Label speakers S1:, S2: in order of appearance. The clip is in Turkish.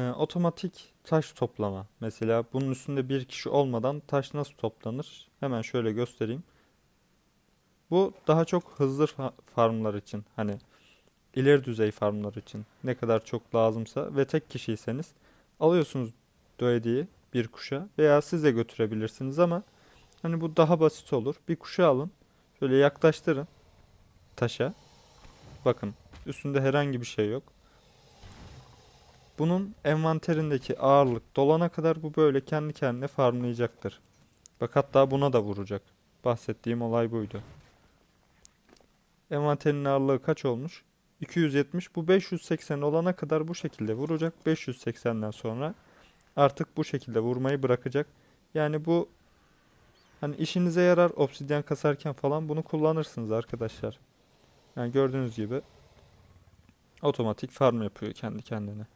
S1: Ee, otomatik taş toplama. Mesela bunun üstünde bir kişi olmadan taş nasıl toplanır? Hemen şöyle göstereyim. Bu daha çok hızlı fa- farmlar için. Hani ileri düzey farmlar için ne kadar çok lazımsa ve tek kişiyseniz alıyorsunuz Doedi'yi bir kuşa veya siz de götürebilirsiniz ama hani bu daha basit olur. Bir kuşa alın. Şöyle yaklaştırın taşa. Bakın üstünde herhangi bir şey yok. Bunun envanterindeki ağırlık dolana kadar bu böyle kendi kendine farmlayacaktır. Bak hatta buna da vuracak. Bahsettiğim olay buydu. Envanterin ağırlığı kaç olmuş? 270. Bu 580 olana kadar bu şekilde vuracak. 580'den sonra artık bu şekilde vurmayı bırakacak. Yani bu hani işinize yarar obsidyen kasarken falan bunu kullanırsınız arkadaşlar. Yani gördüğünüz gibi otomatik farm yapıyor kendi kendine.